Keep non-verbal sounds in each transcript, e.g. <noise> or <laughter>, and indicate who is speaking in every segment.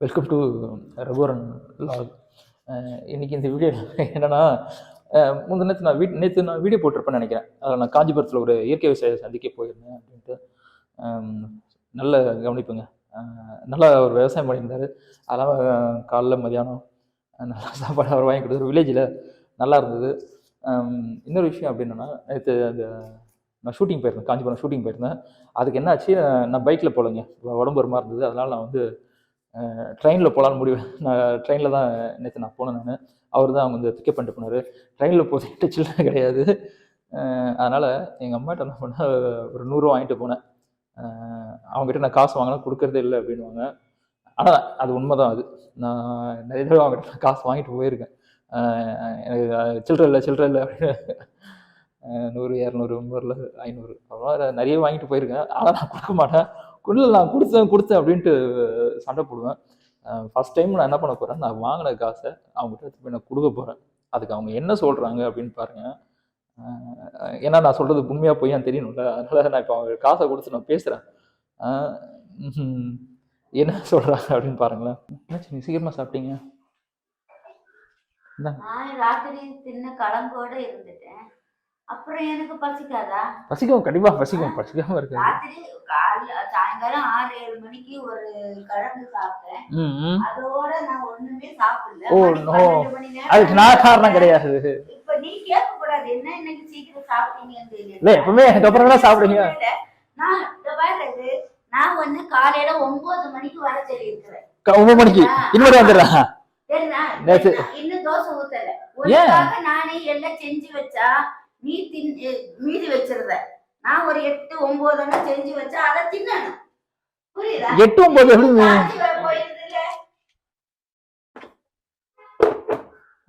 Speaker 1: Welcome to Raghuvaran lock இன்னைக்கு இந்த video என்னன்னா uh, அஹ், முந்தின நேற்று நான் வீட் நேற்று நான் வீடியோ போட்டிருப்பேன்னு நினைக்கிறேன். அதில் நான் காஞ்சிபுரத்தில் ஒரு இயற்கை விவசாய சந்திக்க போயிருந்தேன் அப்படின்ட்டு. நல்ல கவனிப்புங்க. நல்லா ஒரு விவசாயம் பண்ணியிருந்தாரு. அதெல்லாம் காலைல மதியானம் நல்லா சாப்பாடு அவர் வாங்கி கொடுத்தாரு. வில்லேஜில் நல்லா இருந்தது. இன்னொரு விஷயம் அப்படின்னா நேற்று அந்த நான் ஷூட்டிங் போயிருந்தேன். காஞ்சிபுரம் ஷூட்டிங் போயிருந்தேன். அதுக்கு என்னாச்சு ஆச்சு நான் பைக்கில் போகலைங்க. உடம்பு ஒரு மாதிரி இருந்தது. அதனால் நான் வந்து ட்ரெயினில் போகலான்னு முடிவு. நான் ட்ரெயினில் தான் நேற்று நான் போனேன் நான். அவர் தான் அவங்க வந்து பிக்கப் பண்ணிட்டு போனார். ட்ரெயினில் போகிட்டு சில்லறை கிடையாது. அதனால் எங்கள் அம்மாட்ட என்ன பண்ணால் ஒரு நூறுரூவா வாங்கிட்டு போனேன். அவங்ககிட்ட நான் காசு வாங்கினா கொடுக்கறதே இல்லை அப்படின்வாங்க ஆனால் அது உண்மை தான் அது. நான் நிறைய தடவை அவங்ககிட்ட நான் காசு வாங்கிட்டு போயிருக்கேன். எனக்கு சில்லற இல்லை சில்லற இல்லை. அப்படின்னு நூறு இரநூறு முந்நூறுல ஐநூறு. அவ்வளோ நிறைய வாங்கிட்டு போயிருக்கேன். ஆனால் நான் கொடுக்க மாட்டேன். இல்லை நான் கொடுத்தேன் கொடுத்தேன் அப்படின்ட்டு சண்டை போடுவேன். ஃபர்ஸ்ட் டைம் நான் என்ன பண்ண போகிறேன் நான் வாங்கின காசை அவங்ககிட்ட எடுத்து போய் நான் கொடுக்க போகிறேன் அதுக்கு அவங்க என்ன சொல்கிறாங்க அப்படின்னு பாருங்கள் ஏன்னா நான் சொல்கிறது உண்மையாக போய் தெரியணும்ல. அதனால் நான் இப்போ அவங்க காசை கொடுத்து நான் பேசுகிறேன் என்ன சொல்கிறாங்க அப்படின்னு பாருங்களேன். என்னாச்சு நீ சீக்கிரமாக சாப்பிட்டீங்க?
Speaker 2: ராத்திரி தின்ன இருந்துட்டேன். அப்புறம் எனக்கு பசிக்காதா?
Speaker 1: பசிக்கும் கண்டிப்பாக பசிக்கும் பசிக்காமல் இருக்காது.
Speaker 2: ராத்திரி காலைல சாயங்காலம் ஆறு ஏழு மணிக்கு ஒரு கிழங்கு சாப்பிட்டேன். அதோட நான் ஒண்ணுமே சாப்பிடல.
Speaker 1: ஓ,
Speaker 2: மணி
Speaker 1: no.
Speaker 2: 12 மணி நேரம்
Speaker 1: அதுக்கு நான் காரணம் கிடையாது.
Speaker 2: இப்ப நீ கேட்க கூடாது என்ன இன்னைக்கு சீக்கிரம் சாப்பிட்டீங்கன்னு தெரியல.
Speaker 1: இல்லை எப்பவுமே எனக்கு அப்புறம் தான் சாப்பிடுங்க
Speaker 2: நான் இந்த பாரு நான் வந்து காலையில ஒன்பது மணிக்கு வர சொல்லி இருக்கிறேன்
Speaker 1: க- ஒன்பது மணிக்கு. இன்னொரு? நேத்து-
Speaker 2: இன்னும் தோசை ஊத்தல. நானே எல்லாம் செஞ்சு வச்சா நீ தின் மீதி வச்சிருந்த. நான் ஒரு எட்டு ஒன்பது எண்ணம் செஞ்சு வச்சா அதை தின்னணும். புரியுதா?
Speaker 1: எட்டு ஒன்பது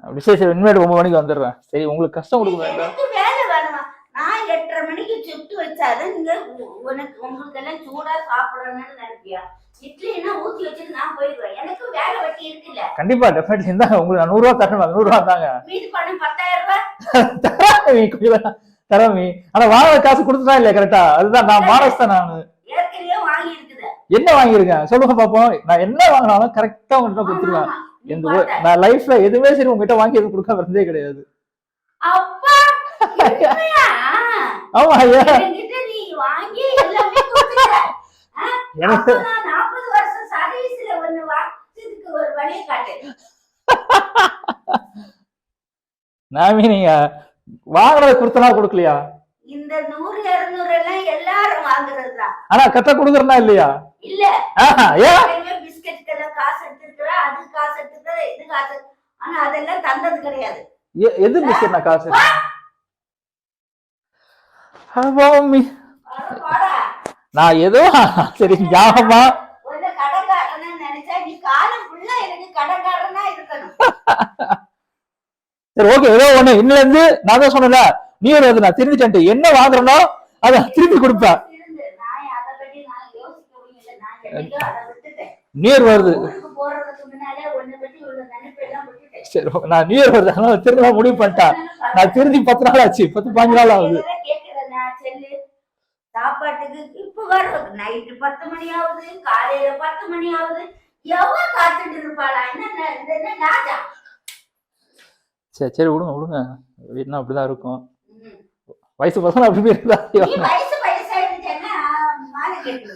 Speaker 1: அப்படி சரி சரி உண்மையோட ஒன்பது மணிக்கு வந்துடுறேன். சரி உங்களுக்கு கஷ்டம் கொடுக்க வேண்டாம்.
Speaker 2: எட்டரை மணிக்கு சுட்டு வச்சாதான் நீங்க உனக்கு உங்களுக்கு எல்லாம் சூடா சாப்பிடணும்னு நினைப்பியா? இட்லின்னா ஊத்தி வச்சுட்டு நான் போயிடுவேன். எனக்கு வேலை வெட்டி இருக்குல்ல.
Speaker 1: கண்டிப்பா டெஃபினெட்லி இருந்தாங்க உங்களுக்கு நான் நூறுரூவா தரணும் நூறுரூவா தாங்க.
Speaker 2: மீதி பணம் பத்தாயிரம் ரூபாய்? <laughs>
Speaker 1: கொஞ்சம் தராமி ஆனா வாங்க காசு கொடுத்துட்டா இல்லையா கரெக்டா அதுதான் நான் மானஸ் தான் நான்.
Speaker 2: ஏற்கனவே வாங்கி இருக்குது
Speaker 1: என்ன வாங்கியிருக்கேன்? சொல்லுங்க பாப்போம். நான் என்ன வாங்கினாலும் கரெக்டா உங்கள்கிட்ட கொடுத்துருவேன். இந்த நான் லைஃப்ல எதுவுமே சரி உங்ககிட்ட வாங்கி எதுவும் கொடுக்க வந்ததே கிடையாது.
Speaker 2: அப்பா? <laughs>
Speaker 1: ஆமா ஐயா? எனக்கு
Speaker 2: அப்ப நான் 40 வருஷம் சர்வீஸ்ல ஒண்ணு வாங்கினதுக்கு ஒரு வழியை காட்டு.
Speaker 1: நாமி நீங்க வாங்கினதை கொடுத்தனா கொடுக்கலையா?
Speaker 2: இந்த நூறு இருநூறு எல்லாம் எல்லாரும் வாங்குறதுதான்
Speaker 1: ஆனா கரெக்டா கொடுக்குறனா இல்லையா?
Speaker 2: இல்ல. பிஸ்கெட்டுக்கு எல்லாம் காசு எடுத்துருக்கிற அது காசு எடுத்துக்கிற இது காசு. ஆனா அதெல்லாம் தந்தது கிடையாது.
Speaker 1: எது நான் காசு? ஆமாமி. நான் ஏதோ சரி ஞாபகமா? சரி ஓகே ஏதோ ஒண்ணு. இன்னுல இருந்து நான் தான் சொன்னல நீ ஒரு நான் திருந்திட்டேன் என்ன வாங்குறனோ அதை திருப்பி கொடுப்பேன். நீர் வருது. சரி நான் நியூ இயர் வருது. அதனால திரும்ப முடிவு பண்ணிட்டேன். நான் திருந்தி பத்து நாள் ஆச்சு. பத்து பாஞ்சு நாள் ஆகுது.
Speaker 2: சாப்பாட்டுக்கு இப்போ வர நைட்டு பத்து மணி ஆகுது காலையில பத்து மணி ஆகுது. எவ்வளோ காத்துட்டு இருப்பாளா? என்ன ராஜா?
Speaker 1: சரி சரி விடுங்க விடுங்க. வீட்னா அப்படிதான் இருக்கும். வயசு பசங்க அப்படி இருந்தா
Speaker 2: வயசு வயசாயிருந்துச்சுன்னா மாலை கேட்டு